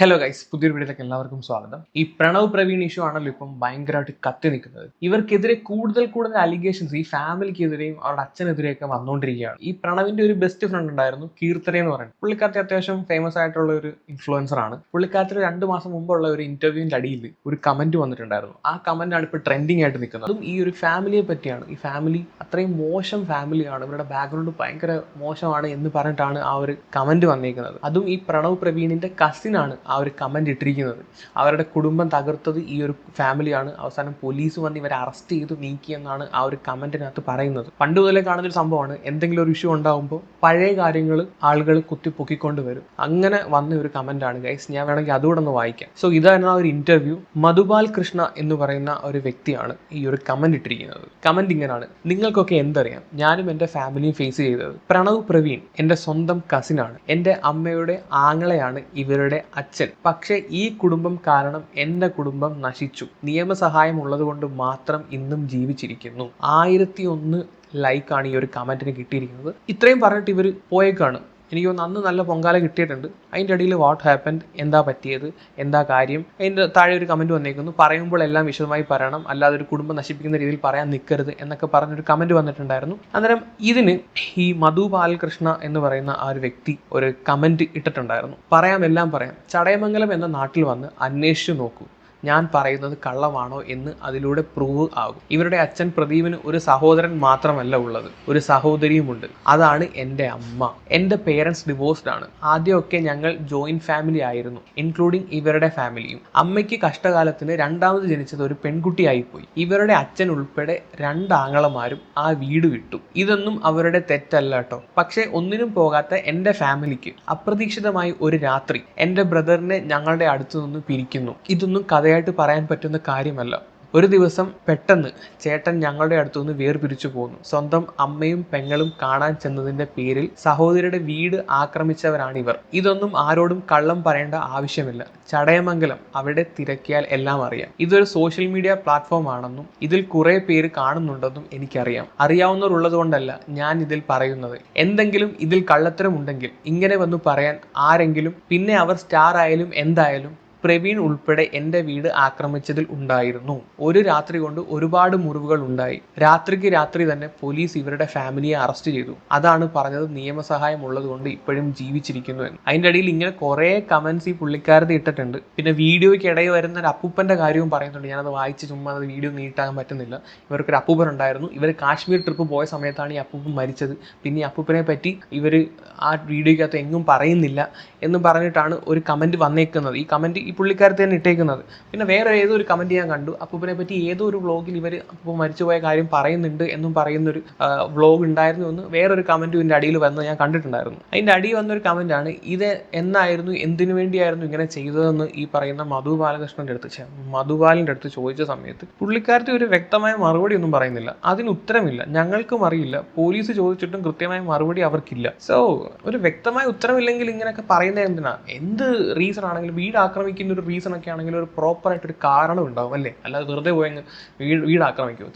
Hello guys പുതിയൊരു വീഡിയോയിലേക്ക് എല്ലാവർക്കും സ്വാഗതം. ഈ പ്രണവ് പ്രവീൺ ഇഷ്യൂ ആണല്ലോ ഇപ്പം ഭയങ്കരമായിട്ട് കത്തി നിൽക്കുന്നത്. ഇവർക്കെതിരെ കൂടുതൽ കൂടുതൽ അലിഗേഷൻസ് ഈ ഫാമിലിക്കെതിരെയും അവരുടെ അച്ഛനെതിരെയൊക്കെ വന്നുകൊണ്ടിരിക്കുകയാണ്. ഈ പ്രണവിന്റെ ഒരു ബെസ്റ്റ് ഫ്രണ്ട് ഉണ്ടായിരുന്നു കീർത്തന എന്ന് പറയുന്നത്. പുള്ളിക്കാരത്തി അത്യാവശ്യം ഫേമസ് ആയിട്ടുള്ള ഒരു ഇൻഫ്ലുവൻസർ ആണ്. പുള്ളിക്കാരത്തിൽ രണ്ട് മാസം മുമ്പുള്ള ഒരു ഇന്റർവ്യൂവിന്റെ അടിയിൽ ഒരു കമന്റ് വന്നിട്ടുണ്ടായിരുന്നു. ആ കമന്റ് ആണ് ഇപ്പോൾ ട്രെൻഡിങ് ആയിട്ട് നിൽക്കുന്നത്. അതും ഈ ഒരു ഫാമിലിയെ പറ്റിയാണ്. ഈ ഫാമിലി അത്രയും മോശം ഫാമിലിയാണ് ഇവരുടെ ബാക്ക്ഗ്രൗണ്ട് ഭയങ്കര മോശമാണ് എന്ന് പറഞ്ഞിട്ടാണ് ആ ഒരു കമന്റ് വന്നിരിക്കുന്നത്. അതും ഈ പ്രണവ് പ്രവീണിന്റെ കസിനാണ് ആ ഒരു കമന്റ് ഇട്ടിരിക്കുന്നത്. അവരുടെ കുടുംബം തകർത്തത് ഈ ഒരു ഫാമിലിയാണ് അവസാനം പോലീസ് വന്ന് ഇവരെ അറസ്റ്റ് ചെയ്ത് നീക്കിയെന്നാണ് ആ ഒരു കമന്റിനകത്ത് പറയുന്നത്. പണ്ട് മുതലേ കാണുന്നൊരു സംഭവമാണ്. എന്തെങ്കിലും ഒരു ഇഷ്യൂ ഉണ്ടാകുമ്പോൾ പഴയ കാര്യങ്ങൾ ആളുകൾ കുത്തി പൊക്കിക്കൊണ്ട് വരും. അങ്ങനെ വന്ന ഒരു കമന്റാണ് ഗൈസ് ഞാൻ വേണമെങ്കിൽ അതുകൂടെ ഒന്ന് വായിക്കാം. സോ ഇതായിരുന്നു ആ ഒരു ഇന്റർവ്യൂ മധുപാൽ കൃഷ്ണ എന്ന് പറയുന്ന ഒരു വ്യക്തിയാണ് ഈ ഒരു കമന്റ് ഇട്ടിരിക്കുന്നത്. കമന്റ് ഇങ്ങനെയാണ് നിങ്ങൾക്കൊക്കെ എന്തറിയാം? ഞാനും എന്റെ ഫാമിലിയും ഫേസ് ചെയ്തത് പ്രണവ് പ്രവീൺ എന്റെ സ്വന്തം കസിനാണ് എന്റെ അമ്മയുടെ ആങ്ങളെയാണ് ഇവരുടെ അച്ഛൻ. പക്ഷേ ഈ കുടുംബം കാരണം എന്റെ കുടുംബം നശിച്ചു. നിയമസഹായം ഉള്ളതുകൊണ്ട് മാത്രം ഇന്നും ജീവിച്ചിരിക്കുന്നു. ആയിരത്തി ഒന്ന് ലൈക്കാണ് ഈ ഒരു കമന്റിന് കിട്ടിയിരിക്കുന്നത്. ഇത്രയും പറഞ്ഞിട്ട് ഇവർ പോയേക്കാണ്. എനിക്ക് തോന്നുന്നു അന്ന് നല്ല പൊങ്കാല കിട്ടിയിട്ടുണ്ട്. അതിന്റെ ഇടയിൽ വാട്ട് ഹാപ്പൻഡ് എന്താ പറ്റിയത് എന്താ കാര്യം? അതിന്റെ താഴെ ഒരു കമന്റ് വന്നേക്കുന്നു. പറയുമ്പോൾ എല്ലാം വിശദമായി പറയണം. അല്ലാതെ ഒരു കുടുംബം നശിപ്പിക്കുന്ന രീതിയിൽ പറയാൻ നിൽക്കരുത് എന്നൊക്കെ പറഞ്ഞൊരു കമന്റ് വന്നിട്ടുണ്ടായിരുന്നു. അന്നേരം ഇതിന് ഈ മധു ബാലകൃഷ്ണ എന്ന് പറയുന്ന ആ ഒരു വ്യക്തി ഒരു കമന്റ് ഇട്ടിട്ടുണ്ടായിരുന്നു. പറയാം എല്ലാം പറയാം. ചടയമംഗലം എന്ന നാട്ടിൽ വന്ന് അന്വേഷിച്ചു നോക്കൂ. ഞാൻ പറയുന്നത് കള്ളമാണോ എന്ന് അതിലൂടെ പ്രൂവ് ആകും. ഇവരുടെ അച്ഛൻ പ്രദീപിന് ഒരു സഹോദരൻ മാത്രമല്ല ഉള്ളത്. ഒരു സഹോദരിയുമുണ്ട്. അതാണ് എന്റെ അമ്മ. എന്റെ പേരൻസ് ഡിവോഴ്സ്ഡ് ആണ്. ആദ്യമൊക്കെ ഞങ്ങൾ ജോയിന്റ് ഫാമിലി ആയിരുന്നു ഇൻക്ലൂഡിങ് ഇവരുടെ ഫാമിലിയും അമ്മയ്ക്ക് കഷ്ടകാലത്തിന് രണ്ടാമത് ജനിച്ചത് ഒരു പെൺകുട്ടിയായിപ്പോയി. ഇവരുടെ അച്ഛൻ ഉൾപ്പെടെ രണ്ട് ആങ്ങളമാരും ആ വീട് വിട്ടു. ഇതൊന്നും അവരുടെ തെറ്റല്ല കേട്ടോ പക്ഷേ ഒന്നിനും പോകാത്ത എന്റെ ഫാമിലിക്ക് അപ്രതീക്ഷിതമായി ഒരു രാത്രി എന്റെ ബ്രദറിനെ ഞങ്ങളുടെ അടുത്തു നിന്ന് പിരിക്കുന്നു. ഇതൊന്നും കഥയായിട്ട് പറയാൻ പറ്റുന്ന കാര്യമല്ല. ഒരു ദിവസം പെട്ടെന്ന് ചേട്ടൻ ഞങ്ങളുടെ അടുത്തുനിന്ന് വേർപിരിച്ചു പോന്നു. സ്വന്തം അമ്മയും പെങ്ങളും കാണാൻ ചെന്നതിന്റെ പേരിൽ സഹോദരിയുടെ വീട് ആക്രമിച്ചവരാണിവർ. ഇതൊന്നും ആരോടും കള്ളം പറയേണ്ട ആവശ്യമില്ല. ചടയമംഗലം അവിടെ തിരക്കിയാൽ എല്ലാം അറിയാം. ഇതൊരു സോഷ്യൽ മീഡിയ പ്ലാറ്റ്ഫോം ആണെന്നും ഇതിൽ കുറെ പേര് കാണുന്നുണ്ടെന്നും എനിക്കറിയാം. അറിയാവുന്നവർ ഉള്ളതുകൊണ്ടല്ല ഞാൻ ഇതിൽ പറയുന്നത്. എന്തെങ്കിലും ഇതിൽ കള്ളത്തരം ഉണ്ടെങ്കിൽ ഇങ്ങനെ വന്നു പറയാൻ ആരെങ്കിലും പിന്നെ അവർ സ്റ്റാർ ആയാലും എന്തായാലും പ്രവീൺ ഉൾപ്പെടെ എന്റെ വീട് ആക്രമിച്ചതിൽ ഉണ്ടായിരുന്നു. ഒരു രാത്രി കൊണ്ട് ഒരുപാട് മുറിവുകൾ ഉണ്ടായി. രാത്രിക്ക് രാത്രി തന്നെ പോലീസ് ഇവരുടെ ഫാമിലിയെ അറസ്റ്റ് ചെയ്തു. അതാണ് പറഞ്ഞത് നിയമസഹായം ഉള്ളതുകൊണ്ട് ഇപ്പോഴും ജീവിച്ചിരിക്കുന്നു എന്ന്. അതിന്റെ ഇടയിൽ ഇങ്ങനെ കുറേ കമൻസ് ഈ പുള്ളിക്കാരത് ഇട്ടിട്ടുണ്ട്. പിന്നെ വീഡിയോയ്ക്ക് ഇടയിൽ വരുന്ന ഒരു അപ്പൂപ്പന്റെ കാര്യവും പറയുന്നുണ്ട്. ഞാനത് വായിച്ച് ചുമ്മാ അത് വീഡിയോ നീട്ടാൻ പറ്റുന്നില്ല. ഇവർക്കൊരു അപ്പൂപ്പൻ ഉണ്ടായിരുന്നു. ഇവർ കാശ്മീർ ട്രിപ്പ് പോയ സമയത്താണ് ഈ അപ്പൂപ്പൻ മരിച്ചത്. പിന്നെ ഈ അപ്പൂപ്പനെ പറ്റി ഇവർ ആ വീഡിയോയ്ക്കകത്ത് എങ്ങും പറയുന്നില്ല എന്ന് പറഞ്ഞിട്ടാണ് ഒരു കമന്റ് വന്നേക്കുന്നത്. ഈ കമന്റ് ഈ പുള്ളിക്കാരത്തെ തന്നെ ഇട്ടേക്കുന്നത്. പിന്നെ വേറെ ഏതോ ഒരു കമന്റ് ഞാൻ കണ്ടു. അപ്പൂപ്പനെ പറ്റി ഏതോ ഒരു വ്ളോഗിൽ ഇവർ അപ്പൂപ്പ മരിച്ചുപോയ കാര്യം പറയുന്നുണ്ട് എന്നും പറയുന്നൊരു വ്ളോഗ് ഉണ്ടായിരുന്നു എന്ന് വേറൊരു കമന്റും ഇതിന്റെ അടിയിൽ വന്ന് ഞാൻ കണ്ടിട്ടുണ്ടായിരുന്നു. അതിന്റെ അടിയിൽ വന്നൊരു കമന്റാണ് ഇത് എന്നായിരുന്നു? എന്തിനു വേണ്ടിയായിരുന്നു ഇങ്ങനെ ചെയ്തതെന്ന് ഈ പറയുന്ന മധു ബാലകൃഷ്ണന്റെ അടുത്ത്? മധുബാലിന്റെ അടുത്ത് ചോദിച്ച സമയത്ത് പുള്ളിക്കാരത്തെ ഒരു വ്യക്തമായ മറുപടി ഒന്നും പറയുന്നില്ല. അതിന് ഉത്തരമില്ല. ഞങ്ങൾക്കും അറിയില്ല. പോലീസ് ചോദിച്ചിട്ടും കൃത്യമായ മറുപടി അവർക്കില്ല. സോ ഒരു വ്യക്തമായ ഉത്തരമില്ലെങ്കിൽ ഇങ്ങനെയൊക്കെ പറയുന്നത് എന്തിനാ? എന്ത് റീസൺ ആണെങ്കിലും വീട് ആക്രമിക്കുന്ന ഒരു റീസൺ ഒക്കെ ആണെങ്കിൽ ഒരു പ്രോപ്പർ ആയിട്ട് ഒരു കാരണം ഉണ്ടാവും അല്ലേ? അല്ലാതെ വെറുതെ പോയി വീട് വീട്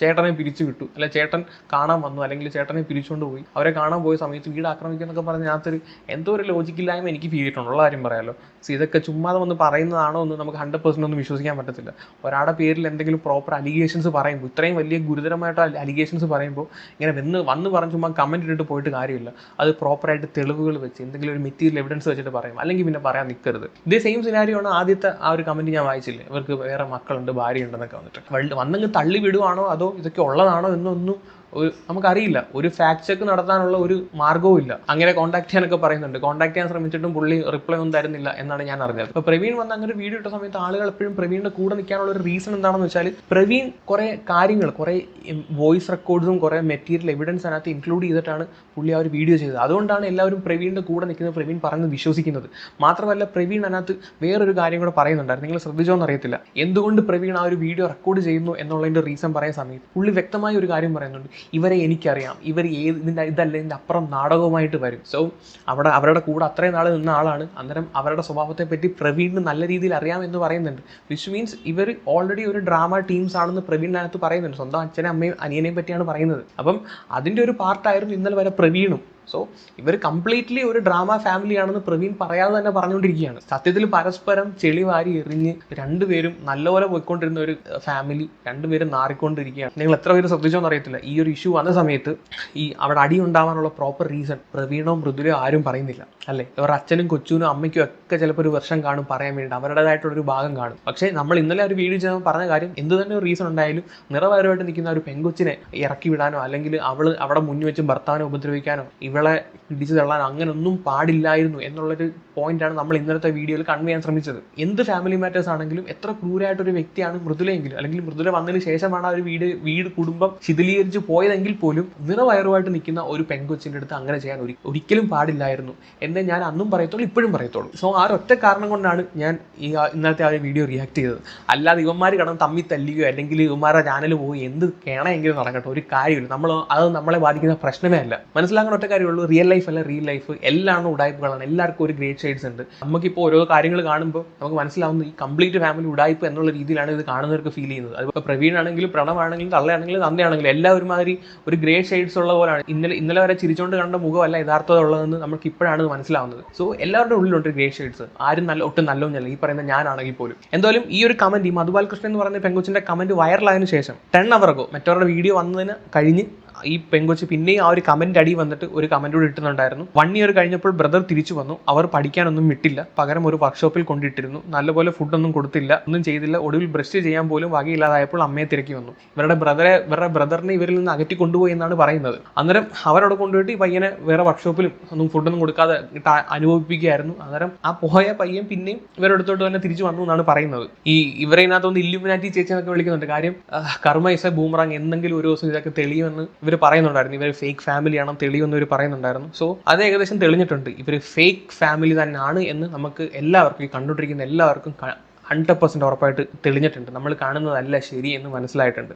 ചേട്ടനെ പിരിച്ചു വിട്ടു. അല്ലെ ചേട്ടൻ കാണാൻ വന്നു അല്ലെങ്കിൽ ചേട്ടനെ പിരിച്ചുകൊണ്ട് പോയി. അവരെ കാണാൻ പോയ സമയത്ത് വീട് ആക്രമിക്കുക എന്നൊക്കെ പറഞ്ഞ അതിനകത്തൊരു എന്തോ ഒരു ലോജിക്കില്ലായ്മ എനിക്ക് ഫീൽ ചെയ്തിട്ടുള്ള കാര്യം പറയാമല്ലോ സോ ഇതൊക്കെ ചുമ്മാതെ വന്ന് പറയുന്നതാണോ എന്ന് നമുക്ക് ഹൺഡ്രഡ് പെർസെന്റ് ഒന്നും വിശ്വസിക്കാൻ പറ്റത്തില്ല. ഒരാളുടെ പേരിൽ എന്തെങ്കിലും പ്രോപ്പർ അലിഗേഷൻസ് പറയുമ്പോൾ ഇത്രയും വലിയ ഗുരുതരമായിട്ട് അലിഗേഷൻസ് പറയുമ്പോൾ ഇങ്ങനെ വന്ന് വന്ന് പറഞ്ഞ് ചുമ്മാ കമന്റ് ഇട്ടിട്ട് പോയിട്ട് കാര്യമില്ല. അത് പ്രോപ്പറായിട്ട് തെളിവുകൾ വെച്ച് എന്തെങ്കിലും ഒരു മെറ്റീരിയൽ എവിഡൻസ് വെച്ചിട്ട് പറയും. അല്ലെങ്കിൽ പിന്നെ പറയാൻ നിൽക്കരുത് ഇതേ സെയിം സിനാരിയോ ആണ് ആദ്യത്തെ ആ ഒരു കമന്റ് ഞാൻ വായിച്ചില്ലേ? ഇവർക്ക് വേറെ മക്കളുണ്ട് ഭാര്യയുണ്ടെന്നൊക്കെ വന്നിട്ട്. വന്നെങ്കിൽ തള്ളി വിടുവാണോ അതോ ഇതൊക്കെ ഉള്ളതാണോ എന്നൊന്നും ഒരു നമുക്കറിയില്ല. ഒരു ഫാക്ട് ചെക്ക് നടത്താനുള്ള ഒരു മാർഗവും ഇല്ല. അങ്ങനെ കോൺടാക്ട് ചെയ്യാനൊക്കെ പറയുന്നുണ്ട്. കോൺടാക്ട് ചെയ്യാൻ ശ്രമിച്ചിട്ടും പുള്ളി റിപ്ലൈ ഒന്നും തരുന്നില്ല എന്നാണ് ഞാൻ അറിഞ്ഞത്. അപ്പോൾ പ്രവീൺ വന്ന് അങ്ങനെ ഒരു വീഡിയോ ഇട്ട സമയത്ത് ആളുകൾ എപ്പോഴും പ്രവീണിന്റെ കൂടെ നിൽക്കാനുള്ള ഒരു റീസൺ എന്താണെന്ന് വെച്ചാൽ പ്രവീൺ കുറേ കാര്യങ്ങൾ കുറേ വോയിസ് റെക്കോർഡ്സും കുറേ മെറ്റീരിയൽ എവിഡൻസ് അതിനകത്ത് ഇൻക്ലൂഡ് ചെയ്തിട്ടാണ് പുള്ളി ആ ഒരു വീഡിയോ ചെയ്തത്. അതുകൊണ്ടാണ് എല്ലാവരും പ്രവീണിന്റെ കൂടെ നിൽക്കുന്നത് പ്രവീൺ പറഞ്ഞത് വിശ്വസിക്കുന്നത്. മാത്രമല്ല പ്രവീൺ അതിനകത്ത് വേറൊരു കാര്യം കൂടെ പറയുന്നുണ്ടായിരുന്നു. നിങ്ങൾ ശ്രദ്ധിച്ചോ എന്നറിയത്തില്ല എന്തുകൊണ്ട് പ്രവീൺ ആ ഒരു വീഡിയോ റെക്കോർഡ് ചെയ്യുന്നു എന്നുള്ളതിന്റെ റീസൺ പറയുന്ന സമയത്ത് പുള്ളി വ്യക്തമായ ഒരു കാര്യം പറയുന്നുണ്ട്. ഇവരെ എനിക്കറിയാം. ഇവർ ഏത് ഇതിന്റെ ഇതല്ല ഇതിന്റെ അപ്പുറം നാടകവുമായിട്ട് വരും. സോ അവിടെ അവരുടെ കൂടെ അത്രയും നാൾ നിന്ന ആളാണ്. അന്നേരം അവരുടെ സ്വഭാവത്തെ പറ്റി പ്രവീണിന് നല്ല രീതിയിൽ അറിയാം എന്ന് പറയുന്നുണ്ട്. വിച്ച് മീൻസ് ഇവർ ഓൾറെഡി ഒരു ഡ്രാമ ടീംസ് ആണെന്ന് പ്രവീണിനകത്ത് പറയുന്നുണ്ട്. സ്വന്തം അച്ഛനെ അമ്മയും അനിയനെയും പറ്റിയാണ് പറയുന്നത്. അപ്പം അതിന്റെ ഒരു പാർട്ടായിരുന്നു ഇന്നലെ വരെ പ്രവീണും. സോ ഇവർ കംപ്ലീറ്റ്ലി ഒരു ഡ്രാമ ഫാമിലി ആണെന്ന് പ്രവീൺ പറയാതെ തന്നെ പറഞ്ഞുകൊണ്ടിരിക്കുകയാണ്. സത്യത്തിൽ പരസ്പരം ചെളി വാരി എറിഞ്ഞ് രണ്ടുപേരും നല്ലപോലെ പോയിക്കൊണ്ടിരുന്ന ഒരു ഫാമിലി രണ്ടുപേരും നാറിക്കൊണ്ടിരിക്കുകയാണ്. നിങ്ങൾ എത്ര പേര് ശ്രദ്ധിച്ചോന്ന് അറിയത്തില്ല ഈ ഒരു ഇഷ്യൂ വന്ന സമയത്ത് ഈ അവിടെ അടി ഉണ്ടാവാനുള്ള പ്രോപ്പർ റീസൺ പ്രവീണോ മൃദുലയോ ആരും പറയുന്നില്ല. അല്ലേ? ഇവർ അച്ഛനും കൊച്ചുനും അമ്മയ്ക്കും ഒക്കെ ചിലപ്പോൾ ഒരു വർഷം കാണും പറയാൻ വേണ്ടി അവരുടേതായിട്ടുള്ള ഒരു ഭാഗം കാണും. പക്ഷേ നമ്മൾ ഇന്നലെ ഒരു വീഡിയോ ചെയ്യുമ്പോൾ പറഞ്ഞ കാര്യം എന്ത് തന്നെ ഒരു റീസൺ ഉണ്ടായാലും നിറവാരമായിട്ട് നിൽക്കുന്ന ഒരു പെങ്കൊച്ചിനെ ഇറക്കി വിടാനോ അല്ലെങ്കിൽ അവൾ അവിടെ മുന്നിൽ വെച്ച് ഭർത്താവിനെ ഉപദ്രവിക്കാനോ ഇവളെ പിടിച്ചു തള്ളാൻ അങ്ങനൊന്നും പാടില്ലായിരുന്നു എന്നുള്ളൊരു പോയിന്റാണ് നമ്മൾ ഇന്നത്തെ വീഡിയോയിൽ കൺവേ ചെയ്യാൻ ശ്രമിച്ചത്. എന്ത് ഫാമിലി മാറ്റേഴ്സ് ആണെങ്കിലും എത്ര ക്രൂരായിട്ടൊരു വ്യക്തിയാണ് മൃദുലയെങ്കിലും അല്ലെങ്കിൽ മൃദുല വന്നതിന് ശേഷമാണ് ആ ഒരു വീട് വീട് കുടുംബം ശിഥിലീകരിച്ച് പോയതെങ്കിൽ പോലും നിറവയറുമായിട്ട് നിൽക്കുന്ന ഒരു പെങ്കൊച്ചിന്റെ അടുത്ത് അങ്ങനെ ചെയ്യാൻ ഒരിക്കലും പാടില്ലായിരുന്നു എന്നേ ഞാൻ അന്നും പറയത്തുള്ളൂ ഇപ്പോഴും പറയത്തുള്ളൂ. സോ ആ ഒറ്റ കാരണം കൊണ്ടാണ് ഞാൻ ഈ ഇന്നത്തെ ആ ഒരു വീഡിയോ റിയാക്ട് ചെയ്തത്. അല്ലാതെ ഇവന്മാർ കടന്ന് തമ്മി തല്ലിയോ അല്ലെങ്കിൽ ഇവന്മാരുടെ ചാനൽ പോയി എന്ത് കേണമെങ്കിലും നടക്കട്ടെ ഒരു കാര്യമില്ല. നമ്മൾ അത് നമ്മളെ ബാധിക്കുന്ന പ്രശ്നമേ അല്ല. മനസ്സിലാക്കുന്ന ഒറ്റ കാര്യമുള്ളൂ റിയൽ ലൈഫ് അല്ല റിയൽ ലൈഫ് എല്ലാം ഉടായ്പകളാണ്. എല്ലാവർക്കും ഒരു ഗ്രേറ്റ് ഷെയ്ഡ്സ് ഉണ്ട്. നമുക്കിപ്പോൾ ഓരോ കാര്യങ്ങൾ കാണുമ്പോൾ നമുക്ക് മനസ്സിലാവുന്നത് ഈ കംപ്ലീറ്റ് ഫാമിലി ഉടായ്പ എന്നുള്ള രീതിയിലാണ് ഇത് കാണുന്നവർക്ക് ഫീൽ ചെയ്യുന്നത്. അതിപ്പോൾ പ്രവീൺ ആണെങ്കിലും പ്രണവാണെങ്കിലും തള്ളയാണെങ്കിലും തന്നെയാണെങ്കിലും എല്ലാം ഒരുമാതിരി ഒരു ഗ്രേറ്റ് ഷെയ്ഡ്സ് ഉള്ള പോലാണ്. ഇന്നലെ ഇന്നലെ വരെ ചിരിച്ചുകൊണ്ട് കണ്ട മുഖമല്ല യഥാർത്ഥത ഉള്ളതെന്ന് നമുക്ക് ഇപ്പോഴാണ് മനസ്സിലാവുന്നത്. സോ എല്ലാവരുടെ ഉള്ളിലുണ്ട് ഗ്രേറ്റ് ഷെയ്ഡ്സ് ആരും നല്ല ഒട്ടും നല്ലൊന്നല്ല ഈ പറയുന്ന ഞാനാണെങ്കിൽ പോലും. എന്തായാലും ഈ ഒരു കമന്റ് ഈ മധുബാൽ കൃഷ്ണൻ എന്ന് പറയുന്ന പെങ്കുച്ചിന്റെ കമന്റ് വൈറലായതിനു ശേഷം ടെൻ അവർക്കോ മറ്റവരുടെ വീഡിയോ വന്നതിന് കഴിഞ്ഞ് ഈ പെങ്കൊച്ച് പിന്നെയും ആ ഒരു കമന്റ് അടി വന്നിട്ട് ഒരു കമന്റ് കൂടി ഇട്ടുന്നുണ്ടായിരുന്നു വൺ ഇയർ കഴിഞ്ഞപ്പോൾ ബ്രദർ തിരിച്ചു വന്നു. അവർ പഠിക്കാനൊന്നും വിട്ടില്ല. പകരം ഒരു വർക്ക്ഷോപ്പിൽ കൊണ്ടിട്ടിരുന്നു. നല്ലപോലെ ഫുഡൊന്നും കൊടുത്തില്ല. ഒന്നും ചെയ്തില്ല. ഒടുവിൽ ബ്രഷ് ചെയ്യാൻ പോലും വകയില്ലാതായപ്പോൾ അമ്മയെ തിരക്കി വന്നു. ഇവരുടെ ബ്രദറെ ഇവരുടെ ബ്രദറിനെ ഇവരിൽ നിന്ന് അകറ്റി കൊണ്ടുപോയി എന്നാണ് പറയുന്നത്. അന്നേരം അവരവിടെ കൊണ്ടുപോയിട്ട് ഈ പയ്യനെ വേറെ വർക്ക്ഷോപ്പിലും ഒന്നും ഫുഡൊന്നും കൊടുക്കാതെ അനുഭവിപ്പിക്കുകയായിരുന്നു. അന്നേരം ആ പോയ പയ്യൻ പിന്നെയും ഇവരുടെ അടുത്തോട്ട് തന്നെ തിരിച്ചു വന്നു എന്നാണ് പറയുന്നത്. ഈ ഇവരെ ഇതിനകത്തൊന്ന് ഇല്ലുമിനാറ്റി ചേച്ചി എന്നൊക്കെ വിളിക്കുന്നുണ്ട്. കാര്യം കർമ്മ ഇസ ബൂമറാങ് എന്തെങ്കിലും ഒരു ദിവസം ഇതൊക്കെ തെളിയുമെന്ന് ഇവർ പറയുന്നുണ്ടായിരുന്നു. ഇവർ ഫേക്ക് ഫാമിലിയാണ് തെളിയുമെന്ന് ഇവർ പറയുന്നുണ്ടായിരുന്നു. സോ അത് ഏകദേശം തെളിഞ്ഞിട്ടുണ്ട്. ഇവർ ഫേക്ക് ഫാമിലി തന്നെയാണ് എന്ന് നമുക്ക് എല്ലാവർക്കും ഈ കണ്ടുകൊണ്ടിരിക്കുന്ന എല്ലാവർക്കും ഹൺഡ്രഡ് പെർസെന്റ് ഉറപ്പായിട്ട് തെളിഞ്ഞിട്ടുണ്ട്. നമ്മൾ കാണുന്നതല്ല ശരി എന്ന് മനസ്സിലായിട്ടുണ്ട്.